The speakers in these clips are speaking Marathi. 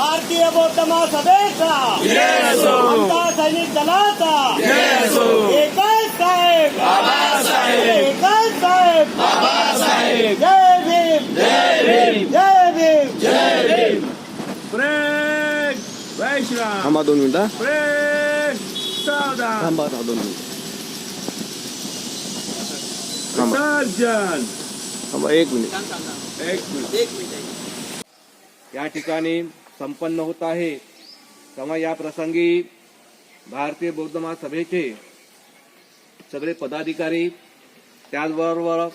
भारतीय बौद्ध महासभेचा आमचा सैनिक दलाचा एकच साहेब एकच साहेब जय भीम जय भीम जय भीम जय भीम ब्रेक वैश्राम थांबा दोन मिनिटं ब्रेक सावधान थांबा थांबा दोन मिनिटं थांबा सर्जन थांबा एक मिनिट एक मिनिट या ठिकाणी संपन्न होत आहे. तेव्हा या प्रसंगी भारतीय बौद्ध महासभेचे सगळे पदाधिकारी त्याचबरोबर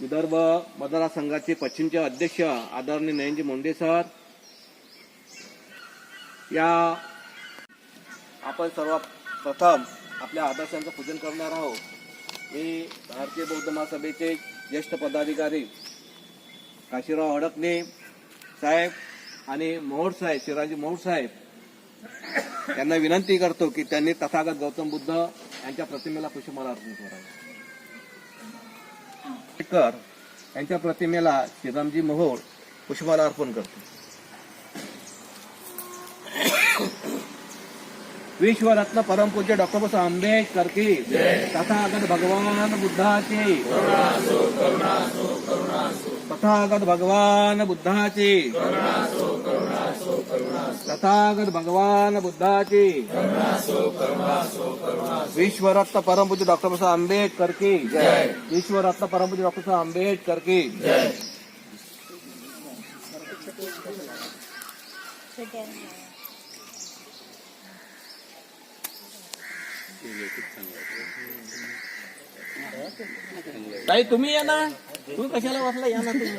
विदर्भ मतदारसंघाचे पश्चिमचे अध्यक्ष आदरणीय नयनजी मुंडे सर या आपण सर्वप्रथम आपल्या आदर्शांचं पूजन करणार आहोत. मी भारतीय बौद्ध महासभेचे ज्येष्ठ पदाधिकारी काशीराव अडकणे साहेब आणि मोहर साहेब शिराजी मोहर साहेब यांना विनंती करतो की त्यांनी तथागत गौतम बुद्ध यांच्या प्रतिमेला पुष्पमाला अर्पण करावी. आंबेडकर यांच्या प्रतिमेला श्रीरामजी मोहोळ पुष्पमाला अर्पण करतो विश्वरत्न परमपूज्य डॉक्टर बाबासाहेब आंबेडकर की तथागत भगवान बुद्धाची तथागत भगवान बुद्धाची तथागत भगवान बुद्धाची विश्वरत्न परमपूज्य डॉक्टर बाबासाहेब आंबेडकर की विश्वरत्न परमपूज्य डॉक्टर साहेब आंबेडकर की ताई तुम्ही या ना. तुम्ही कशाला वाचला या ना तुम्ही.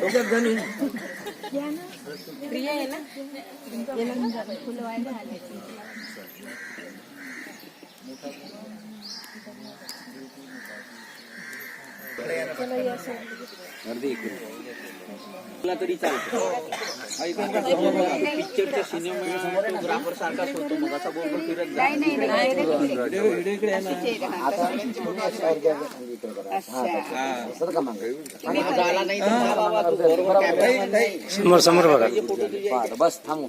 दोघेच जणी. प्रिया आहे ना? फुलं वाढले आले. गर्दी इकडे. तुला तरी चालतं ऐकून का समोर बघा. पिक्चरच्या सिनेमाटोग्राफर सारखाच होतो मग असा बरोबर फिरत जा नाही नाही नाही व्हिडिओ व्हिडिओ इकडे आहे ना हा. झाला नाही तर मला बाबा तू बरोबर कॅमेरा समोर समोर बघा फोटो तुझे बस थांबू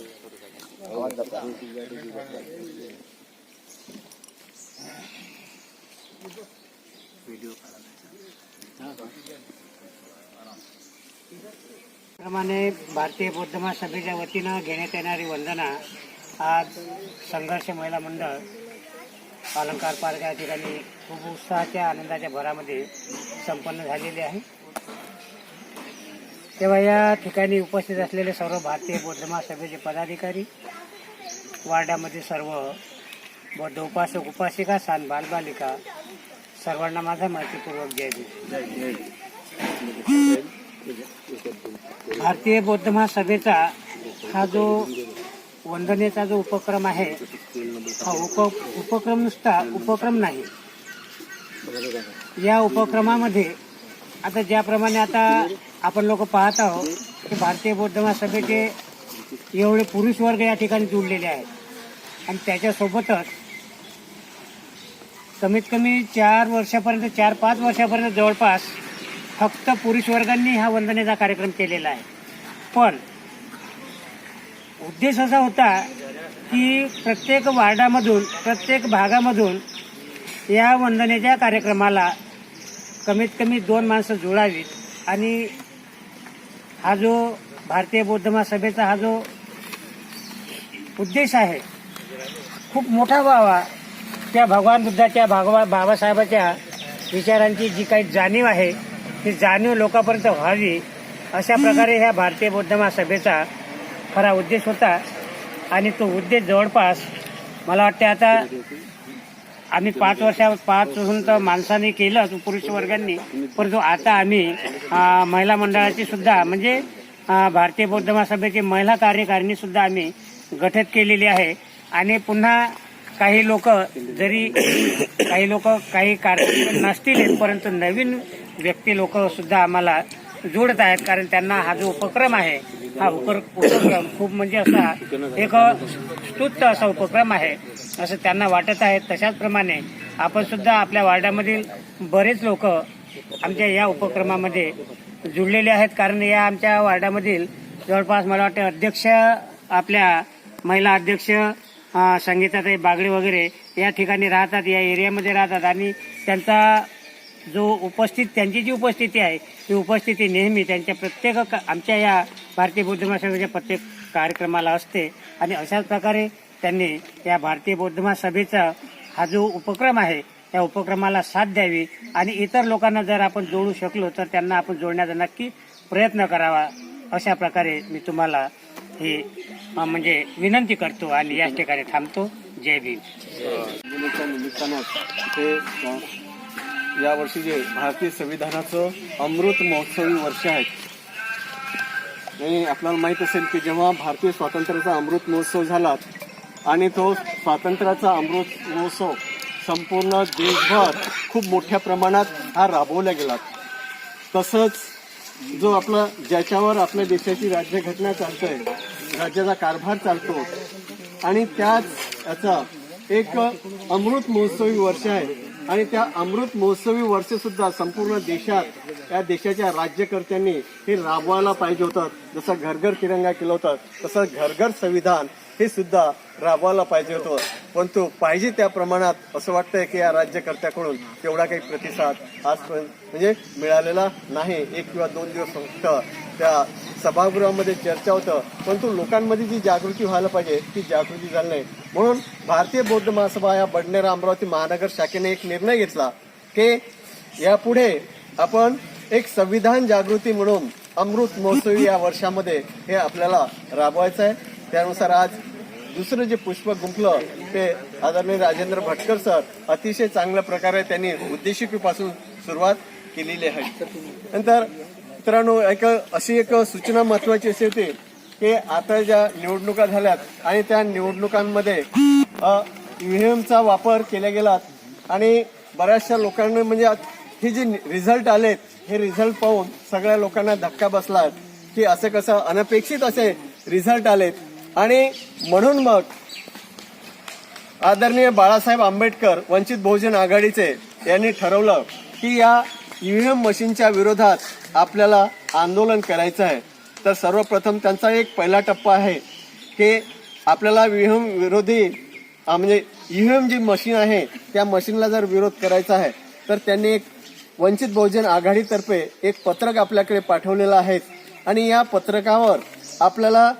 प्रमाणे भारतीय बौद्ध महासभेच्या वतीनं घेण्यात येणारी वंदना आज संघर्ष महिला मंडळ अलंकार पार्क या ठिकाणी खूप उत्साहाच्या आनंदाच्या भरामध्ये संपन्न झालेली आहे. तेव्हा या ठिकाणी उपस्थित असलेले सर्व भारतीय बौद्ध महासभेचे पदाधिकारी वार्डामध्ये सर्व बौद्ध उपासक उपासिका सान बालबालिका सर्वांना माझा माहितीपूर्वक जय जय भारतीय बौद्ध महासभेचा हा जो वंदनेचा जो उपक्रम आहे हा उप उपक्रम नुसता उपक्रम नाही. या उपक्रमामध्ये आता ज्याप्रमाणे आता आपण लोक पाहत आहोत की भारतीय बौद्ध महासभेचे एवढे पुरुष वर्ग या ठिकाणी जुळलेले आहेत. आणि त्याच्यासोबतच कमीत कमी चार वर्षापर्यंत चार पाच वर्षापर्यंत जवळपास फक्त पुरुष वर्गांनी हा वंदनेचा कार्यक्रम केलेला आहे. पण उद्देश असा होता की प्रत्येक वार्डामधून प्रत्येक भागामधून या वंदनेच्या कार्यक्रमाला कमीत कमी दोन माणसं जुळावीत आणि हा जो भारतीय बौद्ध महासभेचा हा जो उद्देश आहे खूप मोठा व्हावा. त्या भगवान बुद्धाच्या भागवा बाबासाहेबाच्या विचारांची जी काही जाणीव आहे ती जाणीव लोकांपर्यंत व्हावी अशा प्रकारे ह्या भारतीय बौद्ध महासभेचा खरा उद्देश होता. आणि तो उद्देश जवळपास मला वाटते आता आम्ही पाच वर्षा पाचहून तर माणसांनी केलं पुरुष वर्गांनी. परंतु आता आम्ही महिला मंडळाची सुद्धा म्हणजे भारतीय बौद्ध महासभेची महिला कार्यकारिणी सुद्धा आम्ही गठीत केलेली आहे. आणि पुन्हा काही लोक जरी काही लोक काही कार्य नसतील परंतु नवीन व्यक्ती लोक सुद्धा आम्हाला जोडत आहेत कारण त्यांना हा जो उपक्रम आहे हा उपक्रम खूप म्हणजे असा एक स्तुत्य असा उपक्रम आहे असं त्यांना वाटत आहे. तशाच प्रमाणे आपण सुद्धा आपल्या वार्डामधील बरेच लोक आमच्या या उपक्रमामध्ये जुळलेले आहेत कारण या आमच्या वार्डामधील जवळपास मला वाटतं अध्यक्ष आपल्या महिला अध्यक्ष संगीताताई बागडे वगैरे या ठिकाणी राहतात या एरियामध्ये राहतात आणि त्यांचा जो उपस्थित त्यांची जी उपस्थिती आहे ती उपस्थिती नेहमी त्यांच्या प्रत्येक आमच्या या भारतीय बौद्ध महासंघाच्या प्रत्येक कार्यक्रमाला असते. आणि अशाच प्रकारे त्यांनी या भारतीय बौद्ध महासभेचा हा जो उपक्रम आहे त्या उपक्रमाला साथ द्यावी. आणि इतर लोकांना जर आपण जोडू शकलो तर त्यांना आपण जोडण्याचा नक्की प्रयत्न करावा. अशा प्रकारे मी तुम्हाला ही म्हणजे विनंती करतो आणि याच ठिकाणी थांबतो. जय भीम. निमित्तानं ते यावर्षी जे भारतीय संविधानाचं अमृत महोत्सवी वर्ष आहे आणि आपल्याला माहीत असेल की जेव्हा भारतीय स्वातंत्र्याचा अमृत महोत्सव झाला आणि तो स्वातंत्र्याचा अमृत महोत्सव संपूर्ण देशभर खूप मोठ्या प्रमाणात हा राबवला गेला. तसंच जो आपला ज्याच्यावर आपल्या देशाची राज्यघटना आहे राज्याचा कारभार चालतो आणि त्याच याचा एक अमृत महोत्सवी वर्ष आहे. आणि त्या अमृत महोत्सवी वर्ष सुद्धा संपूर्ण देशात या देशाच्या राज्यकर्त्यांनी हे राबवायला पाहिजे होतं. जसं घरघर तिरंगा केलं होतं तसं घरघर संविधान हे सुद्धा राबवायला पाहिजे होतं. परंतु पाहिजे त्या प्रमाणात असं वाटतंय की या राज्यकर्त्याकडून तेवढा काही प्रतिसाद आजपर्यंत म्हणजे मिळालेला नाही. एक किंवा दोन दिवस फक्त त्या सभागृहामध्ये चर्चा होतं. परंतु लोकांमध्ये जी जागृती व्हायला पाहिजे ती जागृती झाली नाही. म्हणून भारतीय बौद्ध महासभा या बडनेरा अमरावती महानगर शाखेने एक निर्णय घेतला की यापुढे आपण एक संविधान जागृती म्हणून अमृत महोत्सवी या वर्षामध्ये हे आपल्याला राबवायचं आहे त्यानुसार आज दुसरं जे पुष्प गुंफलं ते आदरणीय राजेंद्र भटकर सर अतिशय चांगल्या प्रकारे त्यांनी उद्देशिकेपासून सुरुवात केलेली आहे. नंतर मित्रांनो एक अशी एक सूचना महत्वाची अशी होती की आता ज्या निवडणुका झाल्यात आणि त्या निवडणुकांमध्ये ईव्हीएमचा वापर केला गेला आणि बऱ्याचशा लोकांना म्हणजे हे जे रिझल्ट आलेत हे रिझल्ट पाहून सगळ्या लोकांना धक्का बसला की असं कसं अनपेक्षित असे रिझल्ट आलेत. आणि म्हणून मग आदरणीय बाळासाहेब आंबेडकर वंचित बहुजन आघाडीचे यांनी ठरवलं की या ईव्हीएम मशीनच्या विरोधात आपल्याला आंदोलन करायचं आहे. तर सर्वप्रथम त्यांचा एक पहिला टप्पा आहे की आपल्याला ईव्हीएम विरोधी अं, म्हणजे ईव्हीएम जी मशीन आहे त्या मशीनला जर विरोध करायचा आहे तर त्यांनी एक वंचित बहुजन आघाडीतर्फे एक पत्रक आपल्याकडे पाठवलेलं आहे. आणि या पत्रकावर आपल्याला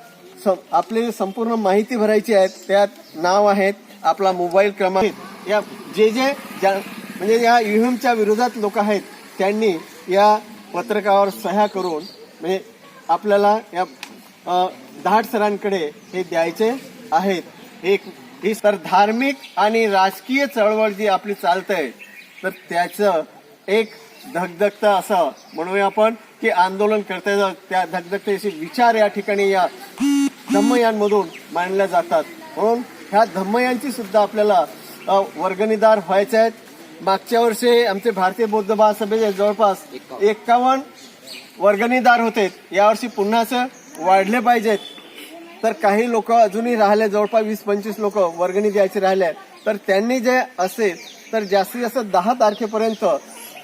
आपली संपूर्ण माहिती भरायची आहे त्यात नाव आहेत आपला मोबाईल क्रमांक या जे जे ज्या म्हणजे या ईव्हीएमच्या विरोधात लोक आहेत त्यांनी या पत्रकावर सह्या करून म्हणजे आपल्याला या अ, धाट सरांकडे हे द्यायचे आहेत. एक ही तर धार्मिक आणि राजकीय चळवळ जी आपली चालते तर त्याचं एक धगधगता असं म्हणूया आपण की आंदोलन करता येतं त्या धगधगतेचे विचार या ठिकाणी या धम्मयांमधून मांडल्या जातात. म्हणून ह्या धम्मयांची सुद्धा आपल्याला वर्गणीदार व्हायचे आहेत. मागच्या वर्षी आमचे भारतीय बौद्ध महासभेचे जवळपास एक्कावन्न वर्गणीदार होते. यावर्षी पुन्हा असं वाढले पाहिजेत. तर काही लोक अजूनही राहिले जवळपास वीस पंचवीस लोक वर्गणी द्यायचे राहिले तर त्यांनी जे असेल तर जास्तीत जास्त दहा तारखेपर्यंत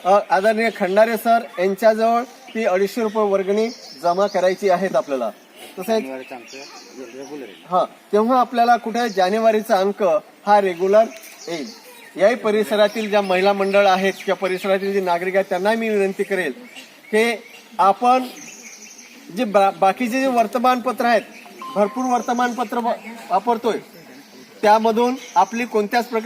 आदरणीय खंडारे सर यांच्याजवळ ती अडीचशे रुपये वर्गणी जमा करायची आहेत आपल्याला. तसेच हा तेव्हा आपल्याला कुठे जानेवारीचा अंक हा रेग्युलर येईल. याही परिसरातील ज्या महिला मंडळ आहेत किंवा परिसरातील जे नागरिक आहेत त्यांना मी विनंती करेल की आपण जे बाकीचे जे वर्तमानपत्र आहेत भरपूर वर्तमानपत्र वापरतोय. त्यामधून आपली कोणत्याच प्रकार